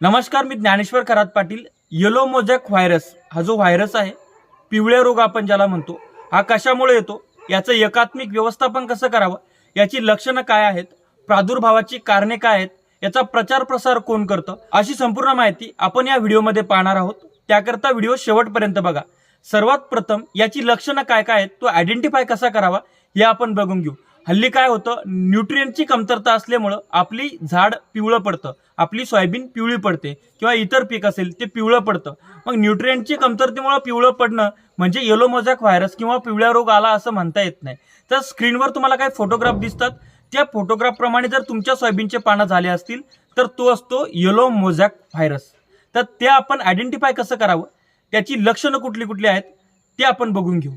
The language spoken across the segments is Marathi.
नमस्कार मी Dnyaneshwar Kharat Patil. Yellow mosaic virus हा जो व्हायरस आहे पिवळे रोग आपण ज्याला म्हणतो हा कशामुळे येतो? याचं एकात्मिक व्यवस्थापन कसं करावं? याची लक्षणं काय आहेत? प्रादुर्भावाची कारणे काय आहेत? याचा प्रचार प्रसार कोण करतं? अशी संपूर्ण माहिती आपण या व्हिडिओमध्ये पाहणार आहोत. त्याकरता व्हिडिओ शेवटपर्यंत बघा. सर्वात प्रथम याची लक्षणं काय काय आहेत? तो आयडेंटिफाय कसा करावा? हे आपण बघून घेऊ. हल्ली काय होतं न्यूट्रियनची कमतरता असल्यामुळं आपली झाड पिवळं पडतं आपली सोयाबीन पिवळी पडते किंवा इतर पीक असेल ते पिवळं पडतं. मग न्यूट्रियनची कमतरतेमुळं पिवळं पडणं म्हणजे येलो मोजॅक व्हायरस किंवा पिवळ्या रोग आला असं म्हणता येत नाही. तर स्क्रीनवर तुम्हाला काय फोटोग्राफ दिसतात. त्या फोटोग्राफप्रमाणे जर तुमच्या सोयाबीनचे पानं झाले असतील तर तो असतो येलो मोझॅक व्हायरस तर ते आपण आयडेंटिफाय कसं करावं? त्याची लक्षणं कुठली कुठली आहेत ते आपण बघून घेऊ.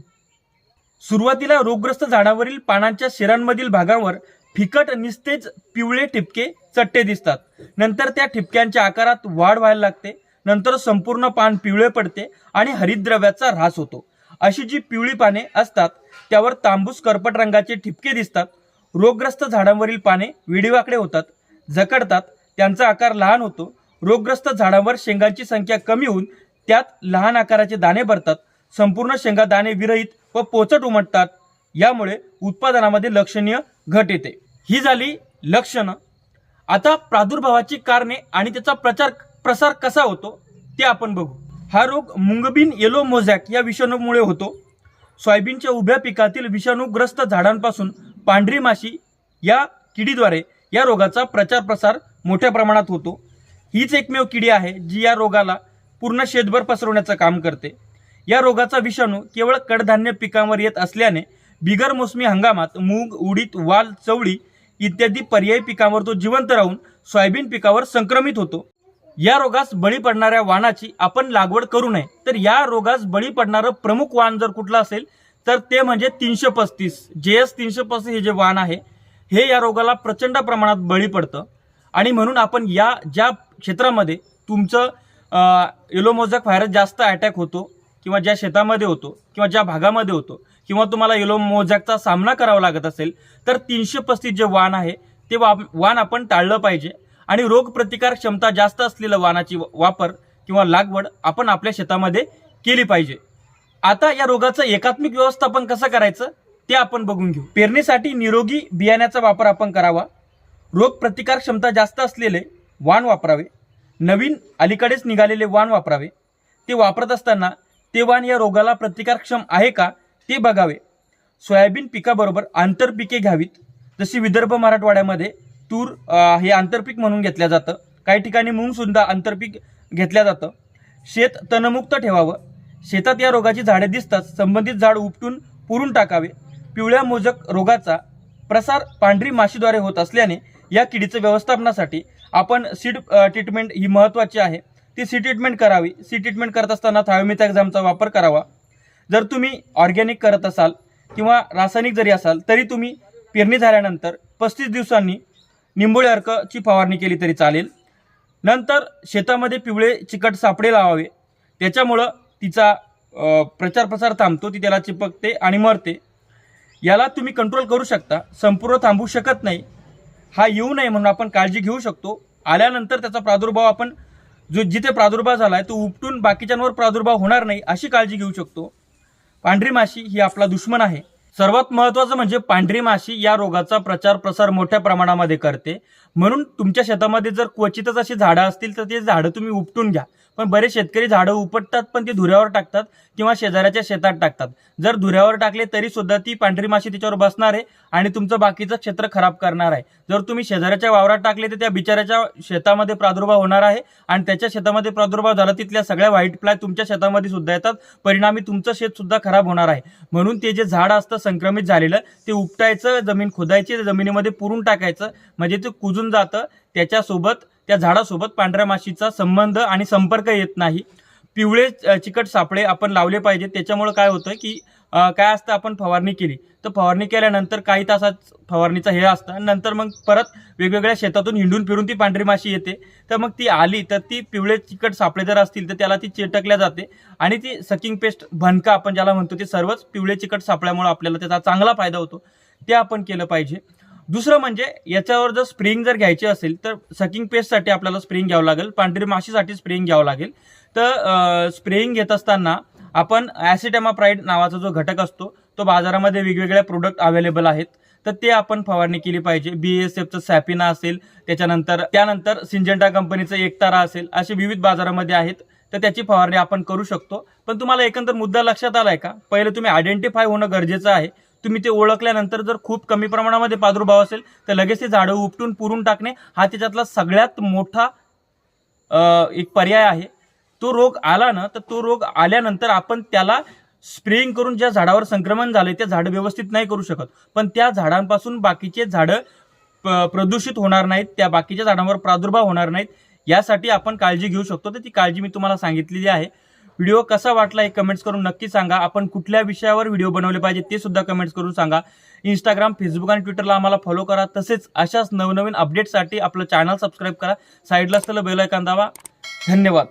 सुरुवातीला रोगग्रस्त झाडावरील पानांच्या शिरांमधील भागावर फिकट निस्तेज पिवळे ठिपके चट्टे दिसतात. नंतर त्या ठिपक्यांच्या आकारात वाढ व्हायला लागते. नंतर संपूर्ण पान पिवळे पडते आणि हरितद्रव्याचा ऱ्हास होतो. अशी जी पिवळी पाने असतात त्यावर तांबूस करपट रंगाचे ठिपके दिसतात. रोगग्रस्त झाडांवरील पाने विडीवाकडे होतात जकडतात त्यांचा आकार लहान होतो. रोगग्रस्त झाडांवर शेंगांची संख्या कमी होऊन त्यात लहान आकाराचे दाणे भरतात. संपूर्ण शेंगा दाणे विरहित व पोचट उमटतात. यामुळे उत्पादनामध्ये लक्षणीय घट येते. ही झाली लक्षणं. आता प्रादुर्भावाची कारणे आणि त्याचा प्रचार प्रसार कसा होतो ते आपण बघू. हा रोग मुंगबीन येलो मोझॅक या विषाणूमुळे होतो. सोयाबीनच्या उभ्या पिकातील विषाणूग्रस्त झाडांपासून पांढरी माशी या किडीद्वारे या रोगाचा प्रचार प्रसार मोठ्या प्रमाणात होतो. हीच एकमेव किडी आहे जी या रोगाला पूर्ण शेतभर पसरवण्याचं काम करते. या रोगाचा विषाणू केवळ कडधान्य पिकांवर येत असल्याने बिगर मोसमी हंगामात मूग उडीद वाल चवळी इत्यादी पर्यायी पिकांवर तो जिवंत राहून सोयाबीन पिकावर संक्रमित होतो. या रोगास बळी पडणाऱ्या वाणाची आपण लागवड करू नये. तर या रोगास बळी पडणारं प्रमुख वाण जर कुठलं असेल तर ते म्हणजे तीनशे पस्तीस. जे एस तीनशे पस्तीस हे जे वाण आहे हे या रोगाला प्रचंड प्रमाणात बळी पडतं. आणि म्हणून आपण या ज्या क्षेत्रामध्ये तुमचं येलोमोझॅक व्हायरस जास्त अटॅक होतो किंवा ज्या शेतामध्ये होतो किंवा ज्या भागामध्ये होतो किंवा तुम्हाला येलो मोजॅकचा सामना करावा लागत असेल तर तीनशे पस्तीस जे वाण आहे ते वा वाण आपण टाळलं पाहिजे. आणि रोगप्रतिकार क्षमता जास्त असलेलं वाणाची व- वापर किंवा लागवड आपण आपल्या शेतामध्ये केली पाहिजे. आता या रोगाचं एकात्मिक व्यवस्थापन कसं करायचं ते आपण बघून घेऊ. पेरणीसाठी निरोगी बियाण्याचा वापर आपण करावा. रोगप्रतिकार क्षमता जास्त असलेले वाण वापरावे. नवीन अलीकडेच निघालेले वाण वापरावे. ते वापरत असताना ते वाण या रोगाला प्रतिकारक्षम आहे का ते बघावे. सोयाबीन पिकाबरोबर आंतरपिके घ्यावीत. जशी विदर्भ मराठवाड्यामध्ये तूर हे आंतरपीक म्हणून घेतलं जातं. काही ठिकाणी मूंगसुद्धा आंतरपीक घेतलं जातं. शेत तणमुक्त ठेवावं. शेतात या रोगाची झाडे दिसतात. संबंधित झाड उपटून पुरून टाकावे. पिवळ्या मोजक रोगाचा प्रसार पांढरी माशीद्वारे होत असल्याने या किडीचं व्यवस्थापनासाठी आपण सीड ट्रीटमेंट ही महत्त्वाची आहे. ती सी ट्रीटमेंट करावी. सी ट्रीटमेंट करत असताना थायोमिथॅक्झामचा वापर करावा. जर तुम्ही ऑर्गॅनिक करत असाल किंवा रासायनिक जरी असाल तरी तुम्ही पेरणी झाल्यानंतर पस्तीस दिवसांनी निंबोळी अर्कची फवारणी केली तरी चालेल. नंतर शेतामध्ये पिवळे चिकट सापडे लावावे. त्याच्यामुळं तिचा प्रचार प्रसार थांबतो ती त्याला चिपकते आणि मरते. याला तुम्ही कंट्रोल करू शकता. संपूर्ण थांबू शकत नाही. हा येऊ नये म्हणून आपण काळजी घेऊ शकतो. आल्यानंतर त्याचा प्रादुर्भाव आपण जो जिथे प्रादुर्भाव झाला आहे तो उपटून बाकीच्यांवर प्रादुर्भाव होणार नाही अशी काळजी घेऊ शकतो. पांढरी माशी ही आपला दुश्मन आहे. सर्वात महत्त्वाचं म्हणजे पांढरी माशी या रोगाचा प्रचार प्रसार मोठ्या प्रमाणामध्ये करते. म्हणून तुमच्या शेतामध्ये जर क्वचितच अशी झाडं असतील तर ते झाडं तुम्ही उपटून घ्या. पण बरेच शेतकरी झाडं उपटतात पण ती धुऱ्यावर टाकतात किंवा शेजाऱ्याच्या शेतात टाकतात. जर धुऱ्यावर टाकले तरी सुद्धा ती पांढरी माशी तिच्यावर बसणार आहे आणि तुमचं बाकीचं क्षेत्र खराब करणार आहे. जर तुम्ही शेजाऱ्याच्या वावरात टाकले तर त्या बिचाऱ्याच्या शेतामध्ये प्रादुर्भाव होणार आहे आणि त्याच्या शेतामध्ये प्रादुर्भाव झाला तिथल्या सगळ्या व्हाईट फ्लाय तुमच्या शेतामध्ये सुद्धा येतात. परिणामी तुमचं शेत सुद्धा खराब होणार आहे. म्हणून ते जे झाड असतं संक्रमित झालेलं ते उपटायचं जमीन खोदायची जमिनीमध्ये पुरून टाकायचं म्हणजे ते कुजून जातं. त्याच्यासोबत त्या झाडासोबत पांढऱ्या माशीचा संबंध आणि संपर्क येत नाही. पिवळे चिकट सापळे आपण लावले पाहिजे त्याच्यामुळे काय होतं की काय असतं आपण फवारणी केली. तर फवारणी केल्यानंतर काही तासात फवारणीचा हे असतं. नंतर मग परत वेगवेगळ्या शेतातून हिंडून फिरून ती पांढरी माशी येते. तर मग ती आली तर ती पिवळे चिकट सापळे जर असतील तर त्याला ती चेटकल्या जाते. आणि ती सकिंग पेस्ट भनका आपण ज्याला म्हणतो ते सर्वच पिवळे चिकट सापळ्यामुळे आपल्याला त्याचा चांगला फायदा होतो. ते आपण केलं पाहिजे. दुसरं म्हणजे याच्यावर जर स्प्रिंग जर घ्यायची असेल तर सकिंग पेस्टसाठी आपल्याला स्प्रिंग घ्यावं लागेल. पांढरी माशीसाठी स्प्रिंग घ्यावं लागेल. तर स्प्रेइंग घेत असताना आपण ॲसिटॅमाप्राईड नावाचा जो घटक असतो तो बाजारामध्ये वेगवेगळ्या प्रोडक्ट अवेलेबल आहेत. तर ते आपण फवारणी केली पाहिजे. बी एस एफचं सॅपिना असेल त्याच्यानंतर त्यानंतर सिंजेंटा कंपनीचं एकतारा असेल असे विविध बाजारामध्ये आहेत. तर त्याची फवारणी आपण करू शकतो. पण तुम्हाला एकंदर मुद्दा लक्षात आलाय का? पहिले तुम्ही आयडेंटिफाय होणं गरजेचं आहे. तुम्ही ते ओळखल्यानंतर जर खूप कमी प्रमाणामध्ये प्रादुर्भाव असेल तर लगेच ते झाडं उपटून पुरून टाकणे हा त्याच्यातला सगळ्यात मोठा एक पर्याय आहे. तो रोग आला ना तर तो रोग आल्यानंतर आपण त्याला स्प्रेइंग करून ज्या झाडावर संक्रमण झाले ते झाडं व्यवस्थित नाही करू शकत. पण त्या झाडांपासून बाकीचे झाडं प- प्रदूषित होणार नाहीत त्या बाकीच्या झाडांवर प्रादुर्भाव होणार नाहीत यासाठी आपण काळजी घेऊ शकतो. तर ती काळजी मी तुम्हाला सांगितलेली आहे. व्हिडिओ कसा वाटला हे कमेंट्स करून नक्की सांगा. आपण कुठल्या विषयावर व्हिडिओ बनवले पाहिजे ते सुद्धा कमेंट्स करून सांगा. इंस्टाग्राम फेसबुक आणि ट्विटरला आम्हाला फॉलो करा. तसेच अशाच नवनवीन अपडेटसाठी आपलं चॅनल सबस्क्राईब करा. साईडला असलेलं बेल आयकॉन दाबा. धन्यवाद.